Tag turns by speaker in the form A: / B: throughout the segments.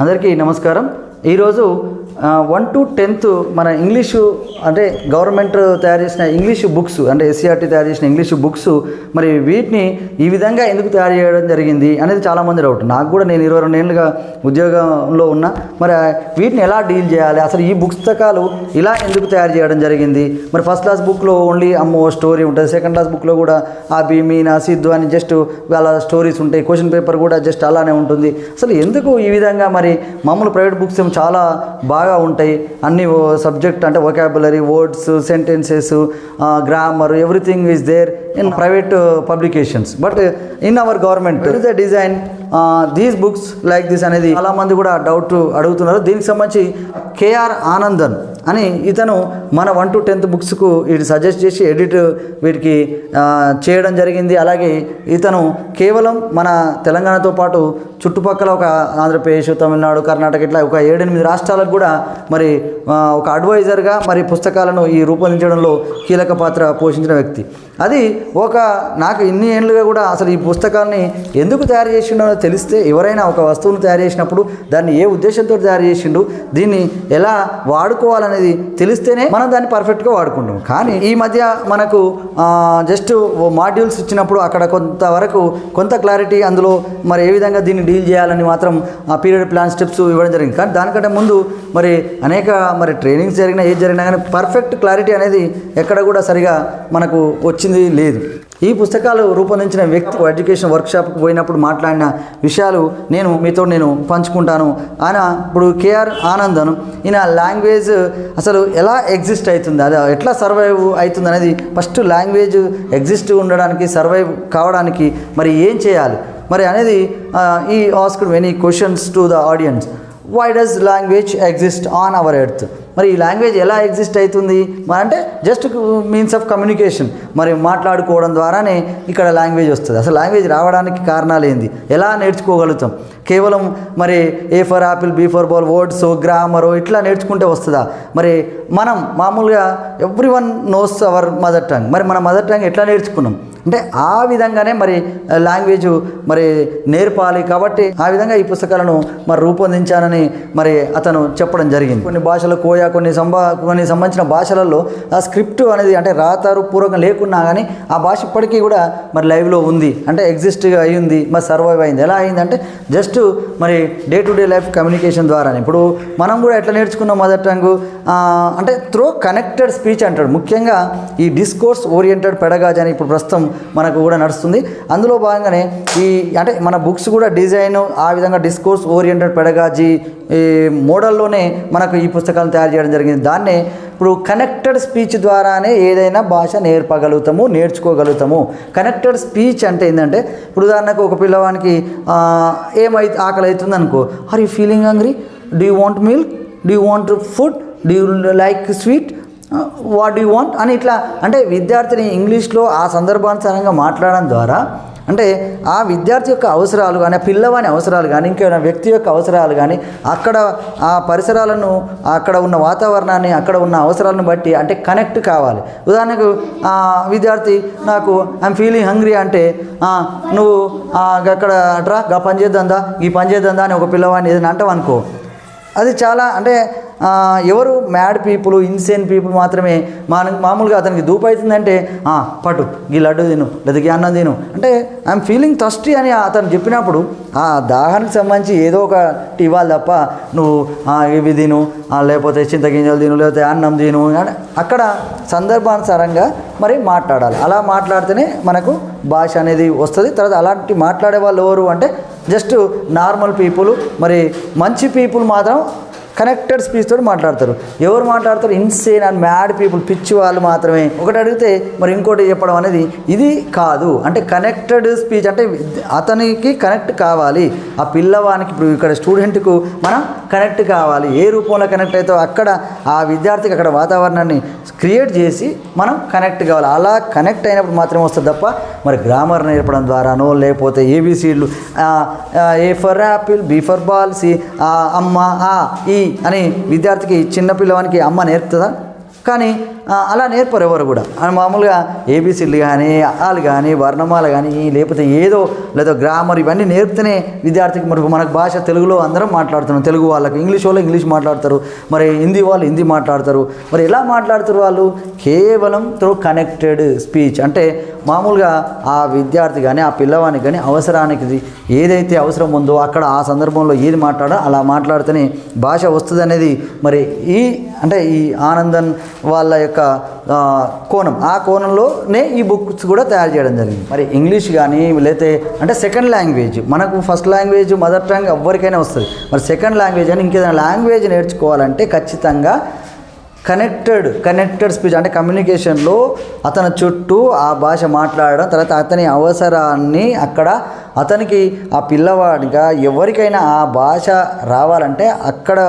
A: అందరికీ నమస్కారం. ఈరోజు వన్ టు టెన్త్ మన ఇంగ్లీషు అంటే గవర్నమెంట్ తయారు చేసిన ఇంగ్లీషు బుక్స్ అంటే ఎస్సీఆర్టీ తయారు చేసిన ఇంగ్లీషు బుక్స్ మరి వీటిని ఈ విధంగా ఎందుకు తయారు చేయడం జరిగింది అనేది చాలామంది డౌట్ నాకు కూడా నేను ఇరవై రెండు ఏళ్ళుగా ఉద్యోగంలో ఉన్నా మరి వీటిని ఎలా డీల్ చేయాలి? అసలు ఈ పుస్తకాలు ఇలా ఎందుకు తయారు చేయడం జరిగింది? మరి ఫస్ట్ క్లాస్ బుక్లో ఓన్లీ అమ్మో స్టోరీ ఉంటుంది. సెకండ్ క్లాస్ బుక్లో కూడా ఆ మీనా సిద్ధు అని జస్ట్ వాళ్ళ స్టోరీస్ ఉంటాయి. క్వశ్చన్ పేపర్ కూడా జస్ట్ అలానే ఉంటుంది. అసలు ఎందుకు ఈ విధంగా మరి మామూలు ప్రైవేట్ బుక్స్ చాలా బాగా ఉంటాయి. అన్ని సబ్జెక్ట్ అంటే vocabulary words sentences grammar everything is there in private publications but in our government the design these books like this అనేది చాలామంది కూడా డౌట్ అడుగుతున్నారు. దీనికి సంబంధించి కేఆర్ ఆనందన్ అని ఇతను మన వన్ టు టెన్త్ బుక్స్కు వీటి సజెస్ట్ చేసి ఎడిట్ వీటికి చేయడం జరిగింది. అలాగే ఇతను కేవలం మన తెలంగాణతో పాటు చుట్టుపక్కల ఒక ఆంధ్రప్రదేశ్ తమిళనాడు కర్ణాటక ఇట్లా ఒక ఏడెనిమిది రాష్ట్రాలకు కూడా మరి ఒక అడ్వైజర్గా మరి పుస్తకాలను ఈ రూపొందించడంలో కీలక పాత్ర పోషించిన వ్యక్తి. అది ఒక నాకు ఇన్ని ఏళ్ళుగా కూడా అసలు ఈ పుస్తకాన్ని ఎందుకు తయారు చేసిండో తెలిస్తే ఎవరైనా ఒక వస్తువును తయారు చేసినప్పుడు దాన్ని ఏ ఉద్దేశంతో తయారు చేసిండు దీన్ని ఎలా వాడుకోవాలనేది తెలిస్తేనే మనం దాన్ని పర్ఫెక్ట్గా వాడుకుంటాం. కానీ ఈ మధ్య మనకు జస్ట్ మాడ్యూల్స్ ఇచ్చినప్పుడు అక్కడ కొంతవరకు కొంత క్లారిటీ అందులో మరి ఏ విధంగా దీన్ని డీల్ చేయాలని మాత్రం ఆ పీరియడ్ ప్లాన్ స్టెప్స్ ఇవ్వడం జరిగింది. కానీ దానికంటే ముందు మరి అనేక మరి ట్రైనింగ్స్ జరిగినా ఏది జరిగినా కానీ పర్ఫెక్ట్ క్లారిటీ అనేది ఎక్కడ కూడా సరిగా మనకు వచ్చింది లేదు. ఈ పుస్తకాలు రూపొందించిన వ్యక్తి ఎడ్యుకేషన్ వర్క్షాప్కి పోయినప్పుడు మాట్లాడిన విషయాలు నేను మీతో నేను పంచుకుంటాను. ఆయన ఇప్పుడు కేఆర్ ఆనందన్. ఈయన లాంగ్వేజ్ అసలు ఎలా ఎగ్జిస్ట్ అవుతుంది అది ఎట్లా సర్వైవ్ అవుతుంది అనేది ఫస్ట్ లాంగ్వేజ్ ఎగ్జిస్ట్ ఉండడానికి సర్వైవ్ కావడానికి మరి ఏం చేయాలి? మరి అనేది ఈ asked many questions to the audience. Why does language exist on our earth మరి ఈ లాంగ్వేజ్ ఎలా ఎగ్జిస్ట్ అవుతుంది? మరి అంటే జస్ట్ మీన్స్ ఆఫ్ కమ్యూనికేషన్ మరి మాట్లాడుకోవడం ద్వారానే ఇక్కడ లాంగ్వేజ్ వస్తుంది. అసలు లాంగ్వేజ్ రావడానికి కారణాలు ఏంది? ఎలా నేర్చుకోగలుగుతాం? కేవలం మరి A for apple B for ball words grammar ఇట్లా నేర్చుకుంటే వస్తుందా? మరి మనం మామూలుగా everyone knows our mother tongue మరి మన మదర్ టంగ్ ఎట్లా నేర్చుకున్నాం? అంటే ఆ విధంగానే మరి లాంగ్వేజ్ మరి నేర్పాలి కాబట్టి ఆ విధంగా ఈ పుస్తకాలను మరి రూపొందించానని మరి అతను చెప్పడం జరిగింది. కొన్ని భాషలు కోయా కొన్ని సంభా కొన్ని సంబంధించిన భాషలలో ఆ స్క్రిప్ట్ అనేది అంటే రాతారు పూర్వకం లేకున్నా కానీ ఆ భాష ఇప్పటికీ కూడా మరి లైవ్లో ఉంది. అంటే ఎగ్జిస్ట్గా అయ్యింది మరి సర్వైవ్ అయింది. ఎలా అయిందంటే జస్ట్ మరి day to day life communication ద్వారానే. ఇప్పుడు మనం కూడా ఎట్లా నేర్చుకున్నాం మదర్ టంగ్? అంటే త్రో కనెక్టెడ్ స్పీచ్ అంటాడు. ముఖ్యంగా ఈ డిస్కోర్స్ ఓరియంటెడ్ పెడగాజ్ అని ఇప్పుడు ప్రస్తుతం మనకు కూడా నడుస్తుంది. అందులో భాగంగానే ఈ అంటే మన బుక్స్ కూడా డిజైన్ ఆ విధంగా డిస్కోర్స్ ఓరియంటెడ్ పెడగాజీ ఈ మోడల్లోనే మనకు ఈ పుస్తకాలను తయారు చేయడం జరిగింది. దాన్నే ఇప్పుడు కనెక్టెడ్ స్పీచ్ ద్వారానే ఏదైనా భాష నేర్పగలుగుతాము నేర్చుకోగలుగుతాము. కనెక్టెడ్ స్పీచ్ అంటే ఏంటంటే ఇప్పుడు ఉదాహరణకు ఒక పిల్లవానికి ఏమైతే ఆకలి అవుతుంది అనుకో are you feeling hungry do you want milk do you want food do you like sweet what you want అని ఇట్లా అంటే విద్యార్థిని ఇంగ్లీష్లో ఆ సందర్భానుసారంగా మాట్లాడడం ద్వారా అంటే ఆ విద్యార్థి యొక్క అవసరాలు కానీ ఆ పిల్లవాని అవసరాలు కానీ ఇంకేమైనా వ్యక్తి యొక్క అవసరాలు కానీ అక్కడ ఆ పరిసరాలను అక్కడ ఉన్న వాతావరణాన్ని అక్కడ ఉన్న అవసరాలను బట్టి అంటే కనెక్ట్ కావాలి. ఉదాహరణకు ఆ, విద్యార్థి నాకు ఐఎమ్ ఫీలింగ్ హంగ్రీ అంటే నువ్వు అక్కడ అట్రా గా పని చేద్దా ఈ పని చేద్దా అని ఒక పిల్లవాడిని ఏదైనా అంటావు అనుకో అది చాలా అంటే ఎవరు మ్యాడ్ పీపుల్ ఇన్సేన్ పీపుల్ మాత్రమే మా మామూలుగా అతనికి దూపు అవుతుందంటే "ఆ, పట్టు ఈ లడ్డు తిను లేదా ఈ అన్నం తిను. అంటే ఐఎమ్ ఫీలింగ్ థస్టీ అని అతను చెప్పినప్పుడు ఆ దాహానికి సంబంధించి ఏదో ఒకటి ఇవ్వాలి తప్ప నువ్వు ఇవి తిను లేకపోతే చింతగింజలు తిను లేకపోతే అన్నం తిను అక్కడ సందర్భానుసారంగా మరి మాట్లాడాలి. అలా మాట్లాడితేనే మనకు భాష అనేది వస్తుంది. తర్వాత అలాంటి మాట్లాడే వాళ్ళు ఎవరు అంటే జస్ట్ నార్మల్ పీపుల్ మరి మంచి పీపుల్ మాత్రం కనెక్టెడ్ స్పీచ్తో మాట్లాడతారు. ఎవరు మాట్లాడతారు? ఇన్సేన్ అండ్ మ్యాడ్ పీపుల్ పిచ్చి వాళ్ళు మాత్రమే. ఒకటి అడిగితే మరి ఇంకోటి చెప్పడం అనేది ఇది కాదు. అంటే కనెక్టెడ్ స్పీచ్ అంటే అతనికి కనెక్ట్ కావాలి. ఆ పిల్లవానికి ఇప్పుడు ఇక్కడ స్టూడెంట్కు మనం కనెక్ట్ కావాలి. ఏ రూపంలో కనెక్ట్ అవుతావు అక్కడ ఆ విద్యార్థికి అక్కడ వాతావరణాన్ని క్రియేట్ చేసి మనం కనెక్ట్ కావాలి. అలా కనెక్ట్ అయినప్పుడు మాత్రమే వస్తుంది తప్ప మరి గ్రామర్ నేర్పడం ద్వారానో లేకపోతే ఏబీసీలు A for apple B for ball C అమ్మ ఆ ఈ అని విద్యార్థికి చిన్న పిల్లవానికి అమ్మ నేర్పుతుందా? కానీ అలా నేర్పరు ఎవరు కూడా. మామూలుగా ఏబీసీలు కానీ అలు కానీ వర్ణమాల కానీ లేకపోతే ఏదో లేదా గ్రామర్ ఇవన్నీ నేర్పితేనే విద్యార్థికి మరి మనకు భాష తెలుగులో అందరం మాట్లాడుతున్నాం. తెలుగు వాళ్ళకి ఇంగ్లీష్ వాళ్ళు ఇంగ్లీష్ మాట్లాడతారు. మరి హిందీ వాళ్ళు హిందీ మాట్లాడతారు. మరి ఎలా మాట్లాడుతారు వాళ్ళు? కేవలం త్రూ కనెక్టెడ్ స్పీచ్. అంటే మామూలుగా ఆ విద్యార్థి కానీ ఆ పిల్లవానికి కానీ అవసరానికి ఏదైతే అవసరం ఉందో అక్కడ ఆ సందర్భంలో ఏది మాట్లాడో అలా మాట్లాడితేనే భాష వస్తుంది అనేది మరి ఈ అంటే ఈ ఆనందన్ వాళ్ళ యొక్క యొక్క కోణం. ఆ కోణంలోనే ఈ బుక్స్ కూడా తయారు చేయడం జరిగింది. మరి ఇంగ్లీష్ కానీ లేతే అంటే సెకండ్ లాంగ్వేజ్ మనకు ఫస్ట్ లాంగ్వేజ్ మదర్ టంగ్ ఎవరికైనా వస్తుంది. మరి సెకండ్ లాంగ్వేజ్ అని ఇంకేదైనా లాంగ్వేజ్ నేర్చుకోవాలంటే ఖచ్చితంగా కనెక్టెడ్ కనెక్టెడ్ స్పీచ్ అంటే కమ్యూనికేషన్లో అతని చుట్టూ ఆ భాష మాట్లాడడం తర్వాత అతని అవసరాన్ని అక్కడ అతనికి ఆ పిల్లవాడిగా ఎవరికైనా ఆ భాష రావాలంటే అక్కడ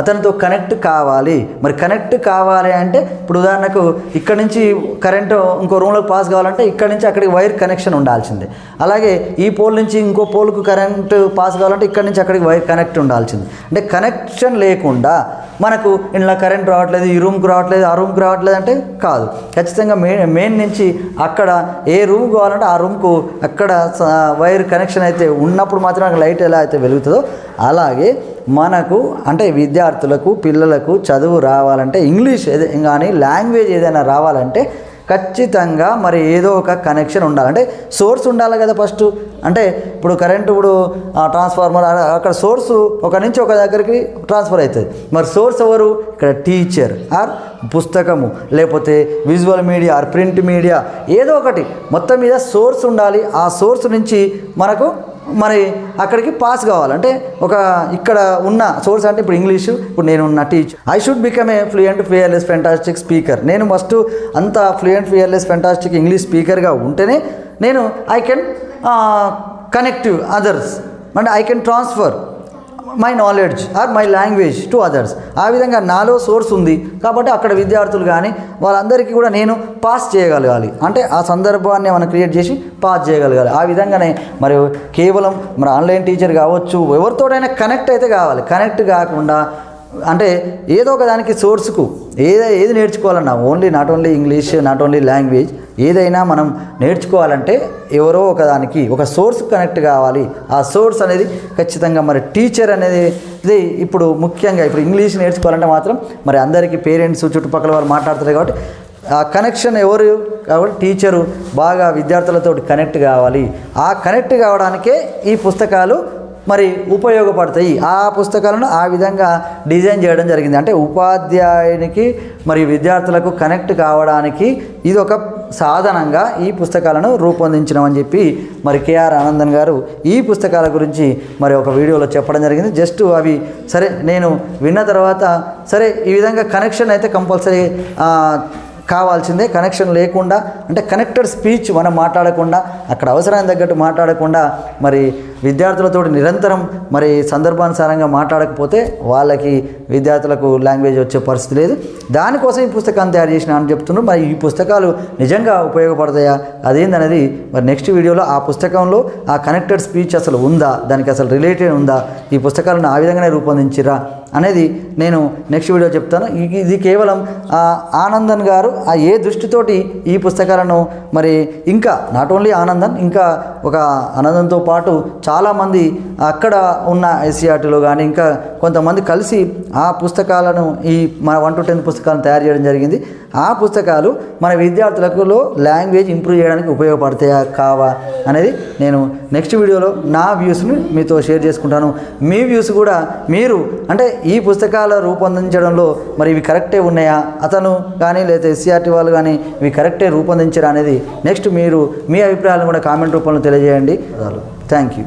A: అతనితో కనెక్ట్ కావాలి. మరి కనెక్ట్ కావాలి అంటే ఇప్పుడు ఉదాహరణకు ఇక్కడ నుంచి కరెంటు ఇంకో రూమ్లోకి పాస్ కావాలంటే ఇక్కడ నుంచి అక్కడికి వైర్ కనెక్షన్ ఉండాల్సిందే. అలాగే ఈ పోల్ నుంచి ఇంకో పోల్కు కరెంటు పాస్ కావాలంటే ఇక్కడ నుంచి అక్కడికి వైర్ కనెక్ట్ ఉండాల్సింది. అంటే కనెక్షన్ లేకుండా మనకు ఇంట్లో కరెంట్ రావట్లేదు ఈ రూమ్కి రావట్లేదు ఆ రూమ్కి రావట్లేదు అంటే కాదు. ఖచ్చితంగా మెయిన్ మెయిన్ నుంచి అక్కడ ఏ రూమ్ కావాలంటే ఆ రూమ్కు అక్కడ వైర్ కనెక్షన్ అయితే ఉన్నప్పుడు మాత్రం అక్కడ లైట్ ఎలా అయితే వెలుగుతుందో అలాగే మనకు అంటే విద్యార్థులకు పిల్లలకు చదువు రావాలంటే ఇంగ్లీష్ ఏదే కానీ లాంగ్వేజ్ ఏదైనా రావాలంటే ఖచ్చితంగా మరి ఏదో ఒక కనెక్షన్ ఉండాలి. అంటే సోర్స్ ఉండాలి కదా ఫస్ట్ అంటే ఇప్పుడు కరెంట్ ఇప్పుడు ట్రాన్స్ఫార్మర్ అక్కడ సోర్స్ ఒక నుంచి ఒక దగ్గరికి ట్రాన్స్ఫర్ అవుతుంది. మరి సోర్స్ ఎవరు? ఇక్కడ టీచర్ ఆర్ పుస్తకము. లేకపోతే visual media or print media ఏదో ఒకటి. మొత్తం మీద సోర్స్ ఉండాలి. ఆ సోర్స్ నుంచి మనకు మరి అక్కడికి పాస్ కావాలంటే ఒక ఇక్కడ ఉన్న సోర్స్ అంటే ఇప్పుడు ఇంగ్లీషు ఇప్పుడు నేను ఉన్న teacher I should become a fluent fearless fantastic speaker నేను ఫస్ట్ అంత ఫ్లూయెంట్ ఫియర్లెస్ ఫెంటాస్టిక్ ఇంగ్లీష్ స్పీకర్గా ఉంటేనే నేను ఐ కెన్ కనెక్ట్ అదర్స్ అంటే I can transfer my knowledge or my language to others ఆ విధంగా నాలో సోర్స్ ఉంది. కాబట్టి అక్కడ విద్యార్థులు కానీ వాళ్ళందరికీ కూడా నేను పాస్ చేయగలగాలి. అంటే ఆ సందర్భాన్ని మనం క్రియేట్ చేసి పాస్ చేయగలగాలి. ఆ విధంగానే మరి కేవలం మరి ఆన్లైన్ టీచర్ కావచ్చు ఎవరితోటైనా కనెక్ట్ అయితే కావాలి. కనెక్ట్ కాకుండా అంటే ఏదో ఒక దానికి సోర్స్కు ఏదో ఏది నేర్చుకోవాలన్నా only not only English not only language ఏదైనా మనం నేర్చుకోవాలంటే ఎవరో ఒక దానికి ఒక సోర్స్ కనెక్ట్ కావాలి. ఆ సోర్స్ అనేది ఖచ్చితంగా మరి టీచర్ అనేది ఇది ఇప్పుడు ముఖ్యంగా ఇప్పుడు ఇంగ్లీష్ నేర్చుకోవాలంటే మాత్రం మరి అందరికీ పేరెంట్స్ చుట్టుపక్కల వాళ్ళు మాట్లాడుతారు కాబట్టి ఆ కనెక్షన్ ఎవరు కాబట్టి టీచరు బాగా విద్యార్థులతో కనెక్ట్ కావాలి. ఆ కనెక్ట్ కావడానికే ఈ పుస్తకాలు మరి ఉపయోగపడతాయి. ఆ పుస్తకాలను ఆ విధంగా డిజైన్ చేయడం జరిగింది. అంటే ఉపాధ్యాయునికి మరి విద్యార్థులకు కనెక్ట్ కావడానికి ఇది ఒక సాధనంగా ఈ పుస్తకాలను రూపొందించడం అని చెప్పి మరి కేఆర్ ఆనందన్ గారు ఈ పుస్తకాల గురించి మరి ఒక వీడియోలో చెప్పడం జరిగింది. జస్ట్ అవి సరే నేను విన్న తర్వాత సరే ఈ విధంగా కనెక్షన్ అయితే కంపల్సరీ కావాల్సిందే. కనెక్షన్ లేకుండా అంటే కనెక్టెడ్ స్పీచ్ మనం మాట్లాడకుండా అక్కడ అవసరానికి తగ్గట్టు మాట్లాడకుండా మరి విద్యార్థులతో నిరంతరం మరి సందర్భానుసారంగా మాట్లాడకపోతే వాళ్ళకి విద్యార్థులకు లాంగ్వేజ్ వచ్చే పరిస్థితి లేదు. దానికోసం ఈ పుస్తకాన్ని తయారు చేసిన అని చెప్తున్నారు. మరి ఈ పుస్తకాలు నిజంగా ఉపయోగపడతాయా? అదేందనేది మరి నెక్స్ట్ వీడియోలో ఆ పుస్తకంలో ఆ కనెక్టెడ్ స్పీచ్ అసలు ఉందా? దానికి అసలు రిలేటెడ్ ఉందా? ఈ పుస్తకాలను ఆ విధంగానే రూపొందించిరా అనేది నేను నెక్స్ట్ వీడియో చెప్తాను. ఇది- ఇది కేవలం ఆ, ఆనందన్ గారు ఆ ఏ దృష్టితోటి ఈ పుస్తకాలను మరి ఇంకా నాట్ ఓన్లీ ఆనందన్ ఇంకా ఒక ఆనందంతో పాటు చాలా చాలామంది అక్కడ ఉన్న ఐసీఆర్టీలో కానీ ఇంకా కొంతమంది కలిసి ఆ పుస్తకాలను ఈ మన వన్ టు టెన్త్ పుస్తకాలను తయారు చేయడం జరిగింది. ఆ పుస్తకాలు మన విద్యార్థులకు లాంగ్వేజ్ ఇంప్రూవ్ చేయడానికి ఉపయోగపడతాయా కావా అనేది నేను నెక్స్ట్ వీడియోలో నా వ్యూస్ని మీతో షేర్ చేసుకుంటాను. మీ వ్యూస్ కూడా మీరు అంటే ఈ పుస్తకాల రూపొందించడంలో మరి ఇవి కరెక్టే ఉన్నాయా? అతను కానీ లేదా ఎస్సీఆర్టీ వాళ్ళు కానీ ఇవి కరెక్టే రూపొందించరా అనేది నెక్స్ట్ మీరు మీ అభిప్రాయాలను కూడా కామెంట్ రూపంలో తెలియజేయండి. Thank you.